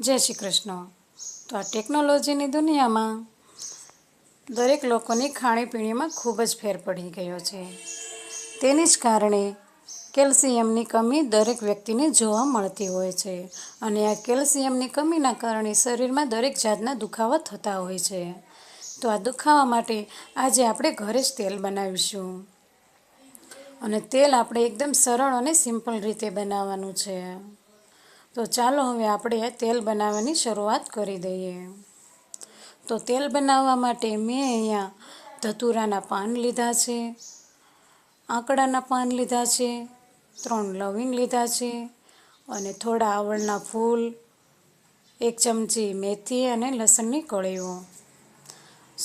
જય શ્રી કૃષ્ણ. તો આ ટેકનોલોજીની દુનિયામાં દરેક લોકોની ખાણીપીણીમાં ખૂબ જ ફેર પડી ગયો છે. તેને જ કારણે કેલ્શિયમની કમી દરેક વ્યક્તિને જોવા મળતી હોય છે અને આ કેલ્શિયમની કમીના કારણે શરીરમાં દરેક જાતના દુખાવા થતા હોય છે. તો આ દુખાવા માટે આજે આપણે ઘરે જ તેલ બનાવીશું. અને તેલ આપણે એકદમ સરળ અને સિમ્પલ રીતે બનાવવાનું છે. તો ચાલો હવે આપણે તેલ બનાવવાની શરૂઆત કરી દઈએ. તો તેલ બનાવવા માટે મેં અહીંયા ધતુરાના પાન લીધા છે, આંકડાના પાન લીધા છે, ત્રણ લવિંગ લીધા છે અને થોડા આવળના ફૂલ, એક ચમચી મેથી અને લસણની કળીઓ.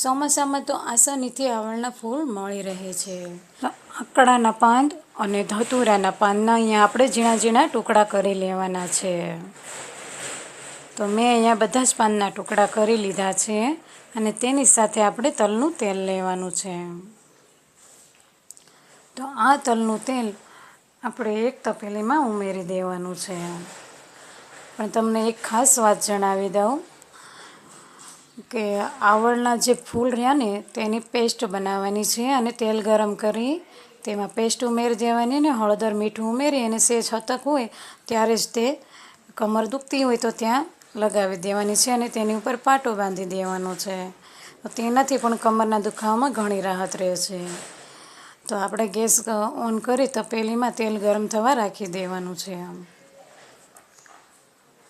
ચોમાસામાં તો આસાનીથી આવળના ફૂલ મળી રહે છે. આંકડાના પાન અને ધતુરાના પાનના અહીંયા આપણે ઝીણા ઝીણા ટુકડા કરી લેવાના છે. તો મેં અહીંયા બધા જ પાનના ટુકડા કરી લીધા છે અને તેની સાથે આપણે તલનું તેલ લેવાનું છે. તો આ તલનું તેલ આપણે એક તપેલીમાં ઉમેરી દેવાનું છે. પણ તમને એક ખાસ વાત જણાવી દઉં કે આવળના જે ફૂલ રહ્યા ને તેની પેસ્ટ બનાવવાની છે અને તેલ ગરમ કરી તેમાં પેસ્ટ ઉમેરી દેવાની ને હળદર મીઠું ઉમેરી અને સેજ હતક હોય ત્યારે જ તે કમર દુખતી હોય તો ત્યાં લગાવી દેવાની છે અને તેની ઉપર પાટો બાંધી દેવાનો છે. તેનાથી પણ કમરના દુખાવામાં ઘણી રાહત રહે છે. તો આપણે ગેસ ઓન કરી તપેલીમાં તેલ ગરમ થવા રાખી દેવાનું છે.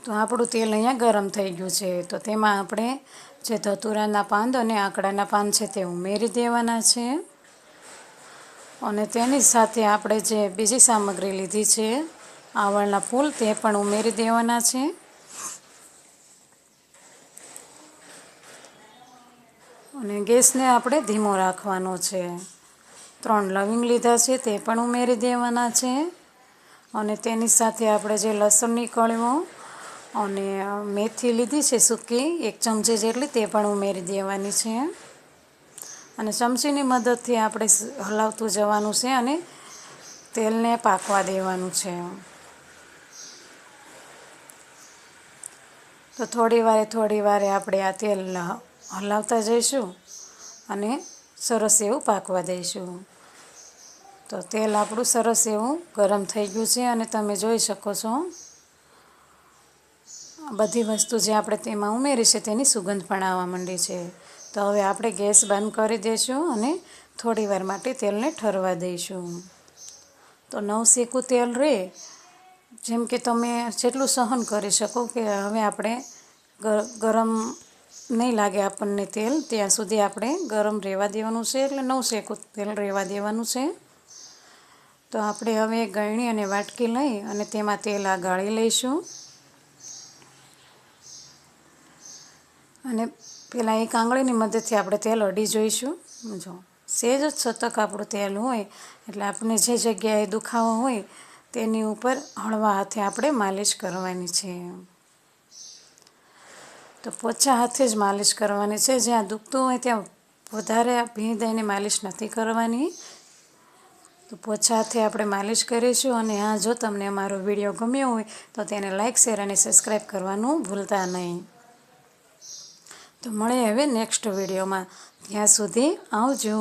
તો આપણું તેલ અહીંયા ગરમ થઈ ગયું છે. તો તેમાં આપણે જે ધતુરાના પાન અને આંકડાના પાન છે તે ઉમેરી દેવાના છે. અને તેની સાથે આપણે જે બીજી સામગ્રી લીધી છે, આવળના ફૂલ, તે પણ ઉમેરી દેવાના છે. અને ગેસને આપણે ધીમો રાખવાનો છે. ત્રણ લવિંગ લીધા છે, તે પણ ઉમેરી દેવાના છે. અને તેની સાથે આપણે જે લસણની કળીઓ અને મેથી લીધી છે સૂકી, એક ચમચી જેટલી, તે પણ ઉમેરી દેવાની છે. અને ચમચીની મદદથી આપણે હલાવતું જવાનું છે અને તેલને પાકવા દેવાનું છે. તો થોડી વારે થોડી વારે આપણે આ તેલ હલાવતા જઈશું અને સરસ એવું પાકવા દઈશું. તો તેલ આપણું સરસ એવું ગરમ થઈ ગયું છે અને તમે જોઈ શકો છો. બધી વસ્તુ જે આપણે તેમાં ઉમેરી છે તેની સુગંધ પણ આવવા માંડી છે. તો હવે આપણે ગેસ બંધ કરી દઈશું અને થોડી વાર માટે તેલને ઠરવા દઈશું. તો નવ શેકું તેલ રહે જેમ કે તમે જેટલું સહન કરી શકો કે હવે આપણે ગરમ નહીં લાગે આપણને તેલ, ત્યાં સુધી આપણે ગરમ રહેવા દેવાનું છે એટલે નવશેકું તેલ રહેવા દેવાનું છે. તો આપણે હવે ગળણી અને વાટકી લઈ અને તેમાં તેલ આ ગાળી લઈશું. અને પહેલાં એક આંગળીની મદદથી આપણે તેલ અડી જોઈશું. જો, સેજ જ છતક આપણું તેલ હોય, એટલે આપણે જે જગ્યાએ દુખાવો હોય, તેની ઉપર હળવા હાથે આપણે માલિશ કરવાની છે. તો પોચા હાથે જ માલિશ કરવાની છે. જ્યાં દુખતું હોય ત્યાં વધારે ભીં દઈને માલિશ નથી કરવાની. તો પોચા હાથે આપણે માલિશ કરીશું અને હા, જો તમને અમારો વીડિયો ગમ્યો હોય, તો તેને લાઇક શેર અને સબસ્ક્રાઈબ કરવાનું ભૂલતા નહીં. તો મળે હવે નેક્સ્ટ વિડીયોમાં ત્યાં સુધી આવજો.